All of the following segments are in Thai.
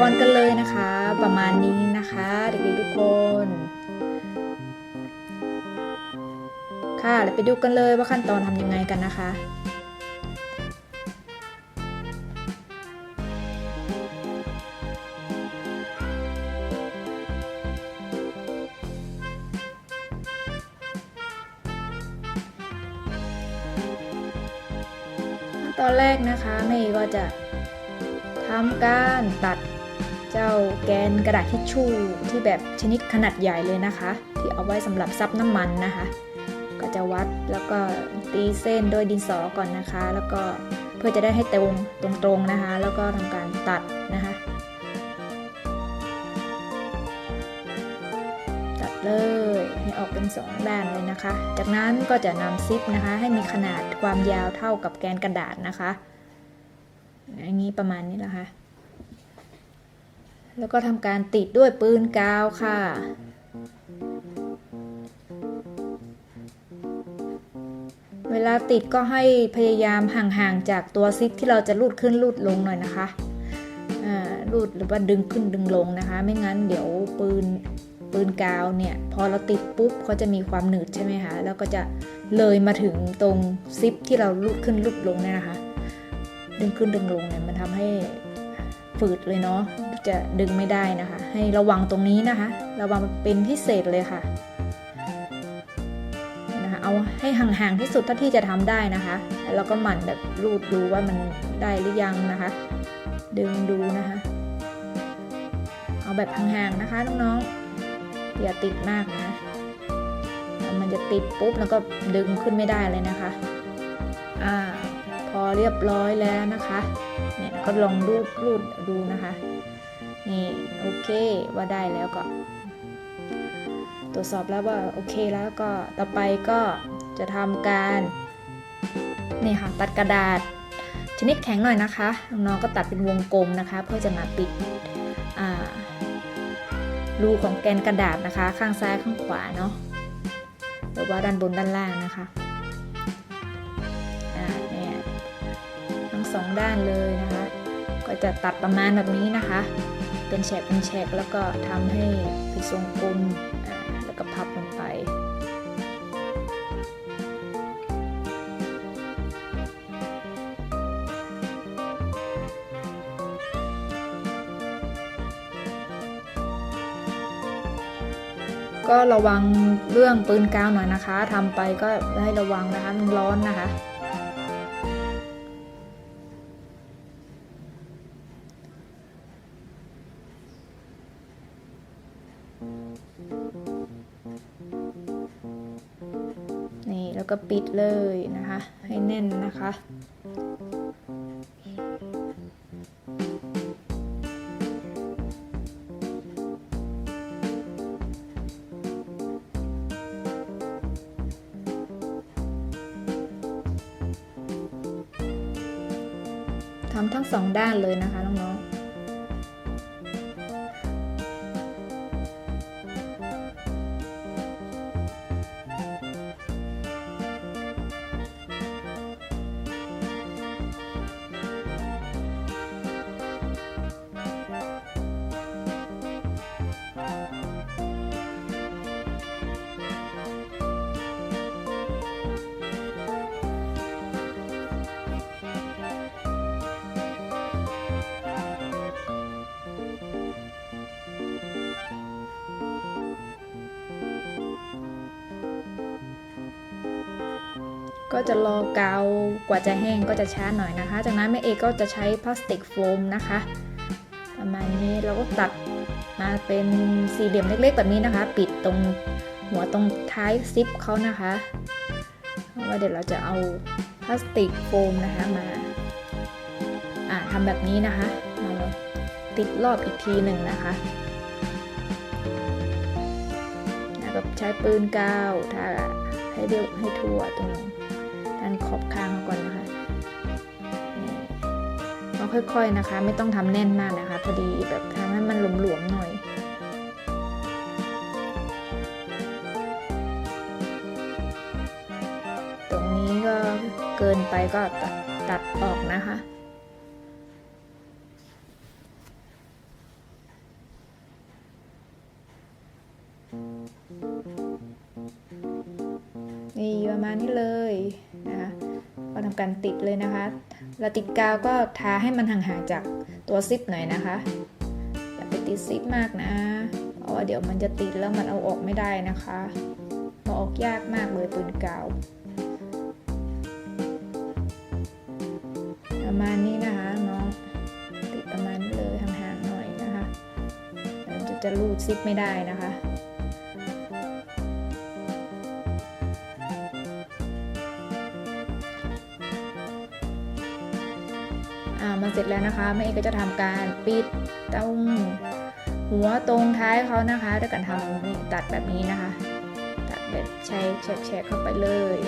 ก่อนกันเลยนะคะ ประมาณนี้นะคะเด็กๆทุกคน ค่ะเดี๋ยวไปดูกันเลยว่าขั้นตอนทำยังไงกันนะคะขั้นตอนแรกนะคะแม่ก็จะทำการตัด เจ้าแกนกระดาษทิชชู่ที่แบบชนิดขนาดใหญ่เลยนะคะ ที่เอาไว้สำหรับซับน้ำมันนะคะ ก็จะวัดแล้วก็ตีเส้นด้วยดินสอก่อนนะคะ แล้วก็เพื่อจะได้ให้ตรงตรงๆนะคะ แล้วก็ทำการตัดนะคะ ตัดเลยให้ออกเป็นสองด้านเลยนะคะ จากนั้นก็จะนำซิปนะคะ ให้มีขนาดความยาวเท่ากับแกนกระดาษนะคะ อย่างนี้ประมาณนี้นะคะ แล้วก็ทำการติดด้วยปืนกาวค่ะ เวลาติดก็ให้พยายามห่างๆจากตัวซิปที่เราจะลูดขึ้นลูดลงหน่อยนะคะอ่าลูดหรือว่าดึงขึ้นดึงลงนะคะ ไม่งั้นเดี๋ยวปืนปืนกาวเนี่ย พอเราติดปุ๊บเขาจะมีความหนืดใช่ไหมคะ แล้วก็จะเลยมาถึงตรงซิปที่เราลูดขึ้นลูดลงเนี่ยนะคะ ดึงขึ้นดึงลงเนี่ยมันทำให้ฝืดเลยเนาะ จะดึงไม่ได้นะคะ ให้ระวังตรงนี้นะคะ ระวังเป็นพิเศษเลยค่ะนะคะเอาให้ห่างๆที่สุดเท่าที่จะทำได้นะคะ แล้วก็หมั่นแบบรูดดูว่ามันได้หรือยังนะคะ ดึงดูนะคะ เอาแบบห่างๆนะคะน้องๆอย่าติดมากนะมันจะติดปุ๊บแล้วก็ดึงขึ้นไม่ได้เลยนะคะอ่าพอเรียบร้อยแล้วนะคะ เนี่ยก็ลองรูดรูดดูนะคะ นี่โอเคว่าได้แล้วก็ ตรวจสอบแล้วว่าโอเคแล้วก็ต่อไปก็จะทำการนี่ค่ะตัดกระดาษชนิดแข็งหน่อยนะคะน้องๆก็ตัดเป็นวงกลมนะคะ เพื่อจะมาปิดรูของแกนกระดาษนะคะ ข้างซ้ายข้างขวาเนาะหรือว่าด้านบนด้านล่างนะคะเนี่ยทั้งสองด้านเลยนะคะ ก็จะตัดประมาณแบบนี้นะคะ เป็นแฉกเป็นแฉกแล้วก็ทำให้เป็นทรงกลมแล้วก็พับลงไปก็ระวังเรื่องปืนกาวหน่อยนะคะทำไปก็ให้ระวังนะคะ มันร้อนนะคะ แล้วก็ปิดเลยนะคะ ให้แน่นนะคะ ทำทั้งสองด้านเลยนะคะน้อง ก็จะรอกาวกว่าจะแห้งก็จะช้าหน่อยนะคะ จากนั้นแม่เอกก็จะใช้พลาสติกโฟมนะคะ ประมาณนี้เราก็ตัดมาเป็นสี่เหลี่ยมเล็กๆแบบนี้นะคะ ปิดตรงหัวตรงท้ายซิปเขานะคะเพราะว่าเดี๋ยวเราจะเอาพลาสติกโฟมนะคะมาอ่าทำแบบนี้นะคะมาติดรอบอีกทีหนึ่งนะคะแล้วก็ใช้ปืนกาวถ้าให้เรียวให้ทั่วตรงด้ อบข้างก่อนนะคะนี่ก็ค่อยๆนะคะ ไม่ต้องทำแน่นมากนะคะ พอดีแบบทำให้มันหลวมๆหน่อยตรงนี้ก็เกินไปก็ตัดตัดออกนะคะ นี่ประมาณนี้เลย ทำการติดเลยนะคะเราติดกาวก็ทาให้มันห่างๆจากตัวซิปหน่อยนะคะ อย่าไปติดซิปมากนะ เพราะว่าเดี๋ยวมันจะติดแล้วมันเอาออกไม่ได้นะคะเอาออกยากมากเลยปืนกาว ประมาณนี้นะคะเนาะติดประมาณนี้เลยห่างๆหน่อยนะคะเดี๋ยวจะจะรูดซิปไม่ได้นะคะ อ่ามันเสร็จแล้วนะคะแม่เอกก็จะทำการปิดตรงหัวตรงท้ายเขานะคะด้วยการทำตัดแบบนี้นะคะ ตัดแบบใช้แฉกเข้าไปเลย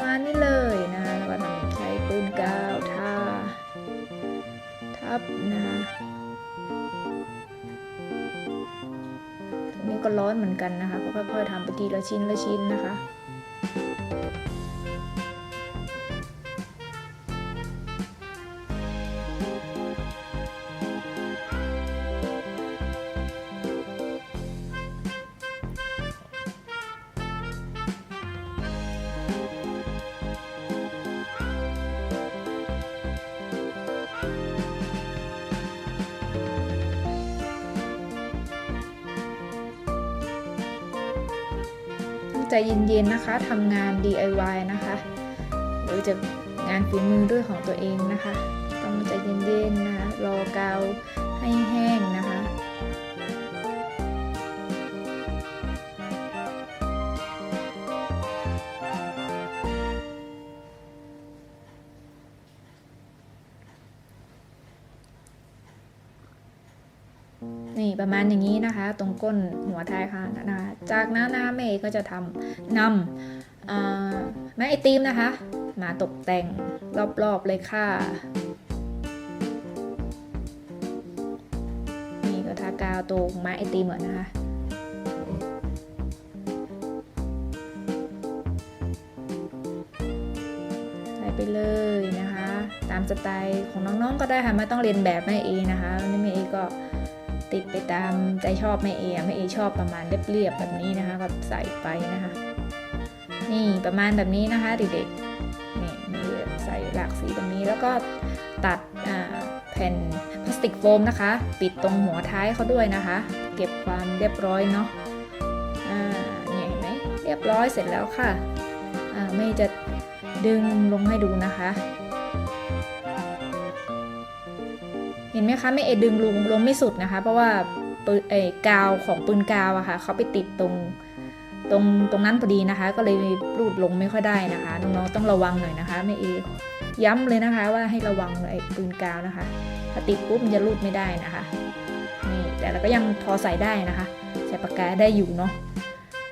มานี้เลยนะคะแล้วก็ทำใช้ปืนกาวทาทับนะคะตรงนี้ก็ร้อนเหมือนกันนะคะก็ค่อยๆทำไปทีละชิ้นละชิ้นนะคะ ใจเย็นๆนะคะทำงาน DIY นะคะ หรือจะงานฝีมือด้วยของตัวเองนะคะ ต้องใจเย็นๆนะรอกาวให้แห้งนะคะ ประมาณอย่างนี้นะคะ ตรงก้นหัวท้ายค่ะนะคะจากนั้นนะคะแม่เอก็จะทำนำอ่าแม่ไอติมนะคะ มาตกแต่งรอบๆเลยค่ะนี่ก็ทากาวตรงไม้ไอติมเหมือนนะคะไปเลยนะคะ ตามสไตล์ของน้องๆก็ได้ค่ะไม่ต้องเรียนแบบแม่เอนะคะนี่แม่เอก็ ติดไปตามใจชอบแม่เอแม่เอชอบประมาณเรียบๆแบบนี้นะคะก็ใส่ไปนะคะ นี่ประมาณแบบนี้นะคะเด็กๆนี่มีใส่หลากสีแบบนี้แล้วก็ตัดแผ่นพลาสติกโฟมนะคะ ปิดตรงหัวท้ายเขาด้วยนะคะ เก็บความเรียบร้อยเนาะเนี่ยเห็นไหมเรียบร้อยเสร็จแล้วค่ะไม่จะดึงลงให้ดูนะคะ ห็นไหมคะไม่เอดึงลงลงไม่สุดนะคะ เพราะว่าปืนเอยกาวของปืนกาวอะค่ะเขาไปติดตรงตรงตรงนั้นพอดีนะคะ ก็เลยรูดลงไม่ค่อยได้นะคะน้องๆต้องระวังหน่อยนะคะไม่เอย้ำเลยนะคะว่าให้ระวังไอ้ปืนกาวนะคะถ้าติดปุ๊บมันจะรูดไม่ได้นะคะนี่แต่เราก็ยังพอใส่ได้นะคะใส่ปากกาได้อยู่เนาะ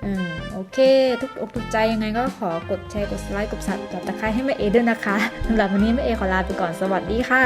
อืมโอเค ทุกอกทุกใจยังไงก็ขอกดแชร์กดไลค์กดซับกดตะไคร้ให้แม่เอด้วยนะคะสำหรับวันนี้แม่เอขอลาไปก่อนสวัสดีค่ะ